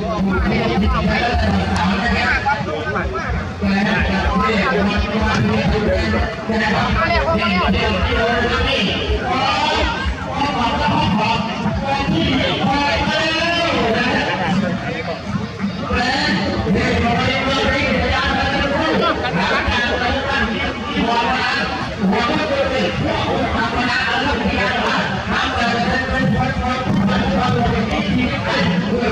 Thank you.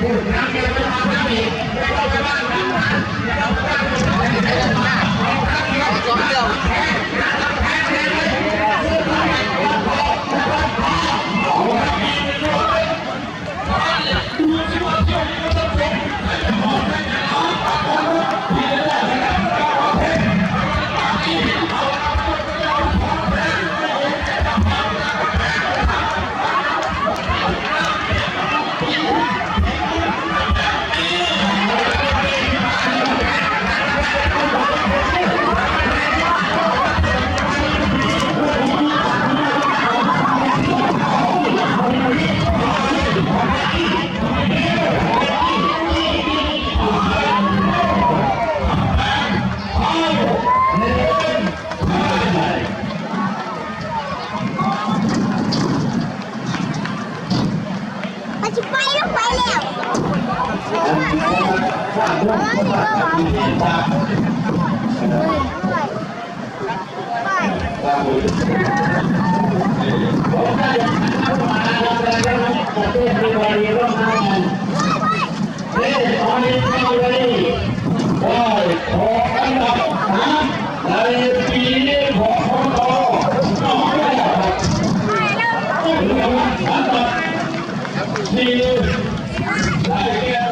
por nada. จะไปแล้วไปแล้วว่าดีกว่าไปไป Thank you.